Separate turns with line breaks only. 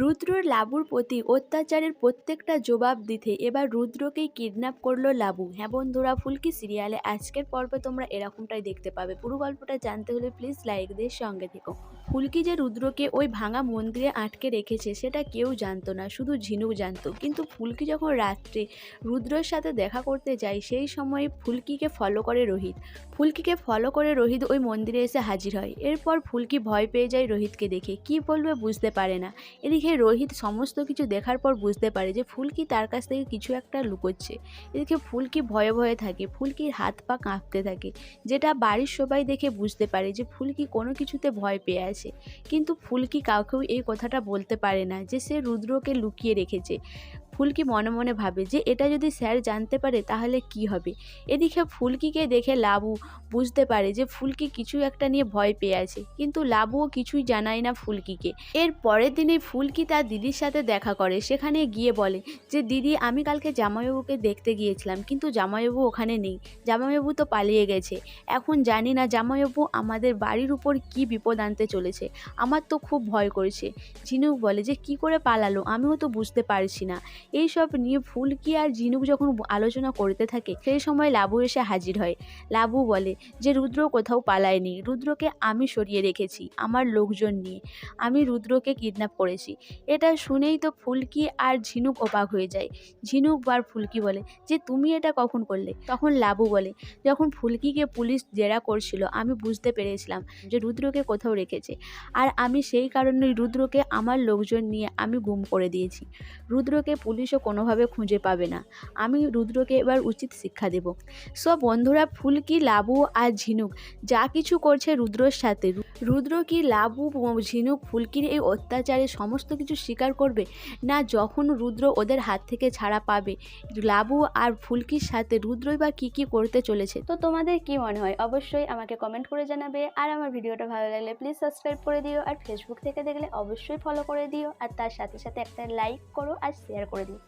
রুদ্রর লাবুর প্রতি অত্যাচারের প্রত্যেকটা জবাব দিতে এবার রুদ্রকেই কিডন্যাপ করল লাবু। হ্যাঁ বন্ধুরা, ফুলকি সিরিয়ালে আজকের পর্বে তোমরা এরকমটাই দেখতে পাবে। পুরো গল্পটা জানতে হলে প্লিজ লাইক দিয়ে সঙ্গে থেকো। ফুলকি যে রুদ্রকে ওই ভাঙা মন্দিরে আটকে রেখেছে, সেটা কেউ জানতো না, শুধু ঝিনুক জানতো। কিন্তু ফুলকি যখন রাত্রে রুদ্রর সাথে দেখা করতে যায়, সেই সময় ফুলকিকে ফলো করে রোহিত। ফুলকিকে ফলো করে রোহিত ওই মন্দিরে এসে হাজির হয়। এরপর ফুলকি ভয় পেয়ে যায় রোহিতকে দেখে। কি বলবে বুঝতে পারে না। এদিকে রোহিত সমস্ত কিছু দেখার পর বুঝতে পারে যে ফুলকি তার কাছ থেকে কিছু একটা লুকোচ্ছে। এদিকে ফুলকি ভয়ে ভয়ে থাকে, ফুলকির হাত পা কাঁপতে থাকে, যেটা বাড়ির সবাই দেখে বুঝতে পারে যে ফুলকি কোনো কিছুতে ভয় পেয়ে আছে। কিন্তু ফুলকি কাউকেও এই কথাটা বলতে পারে না যে সে রুদ্রকে লুকিয়ে রেখেছে। ফুলকি মনে মনে ভাবে যে এটা যদি স্যার জানতে পারে তাহলে কি হবে? এদিকে ফুলকিকে দেখে লাবু বুঝতে পারে যে ফুলকি কিছু একটা নিয়ে ভয় পেয়ে আছে, কিন্তু লাবুও কিছুই জানায় না ফুলকিকে। এর পরের দিনে ফুলকি তার দিদির সাথে দেখা করে, সেখানে গিয়ে বলে যে, দিদি, আমি কালকে জামাইবাবুকে দেখতে গিয়েছিলাম, কিন্তু জামাইবাবু ওখানে নেই। জামাইবাবু তো পালিয়ে গেছে। এখন জানি না জামাইবাবু আমাদের বাড়ির উপর কি বিপদ আনতে চলেছে। আমার তো খুব ভয় করছে। ঝিনুক বলে যে, কি করে পালালো? আমিও তো বুঝতে পারছি না। এই সব নিয়ে ফুলকি আর ঝিনুক যখন আলোচনা করতে থাকে, সেই সময় লাবু এসে হাজির হয়। লাবু বলে যে, রুদ্র কোথাও পালায়নি। রুদ্রকে আমি সরিয়ে রেখেছি, আমার লোকজন নিয়ে। আমি রুদ্রকে কিডন্যাপ করেছি। এটা শুনেই তো ফুলকি আর ঝিনুক অবাক হয়ে যায়। ঝিনুক বার ফুলকি বলে, যে, তুমি এটা কখন করলে? তখন লাবু বলে, যখন ফুলকিকে পুলিশ জেরা করছিল, আমি বুঝতে পেরেছিলাম যে, রুদ্রকে কোথাও রেখেছে। আর আমি সেই কারণেই রুদ্রকে আমার লোকজন নিয়ে আমি গুম করে দিয়েছি। রুদ্রকে পুলিশও কোনোভাবে খুঁজে পাবে না। আমি রুদ্রকে এবার উচিত শিক্ষা দেব। সব বন্ধুরা ফুলকি লাবু আর ঝিনুক? যা কিছু করছে রুদ্রর সাথে। রুদ্র কি লাবু, ঝিনুক ফুলকির এই অত্যাচারে সমস্ত কিছু স্বীকার করবে? না যখন রুদ্র ওদের হাত থেকে ছাড়া পাবে? লাবু আর ফুলকির সাথে রুদ্রই বা কী কী করতে চলেছে? তো তোমাদের কি মনে হয়? অবশ্যই আমাকে কমেন্ট করে জানাবে। আর আমার ভিডিওটা ভালো লাগলে প্লিজ সাবস্ক্রাইব করে দিও। আর ফেসবুক থেকে দেখলে অবশ্যই ফলো করে দিও। আর তার সাথে সাথে একটা লাইক করো আর শেয়ার করে দিও। exemplo,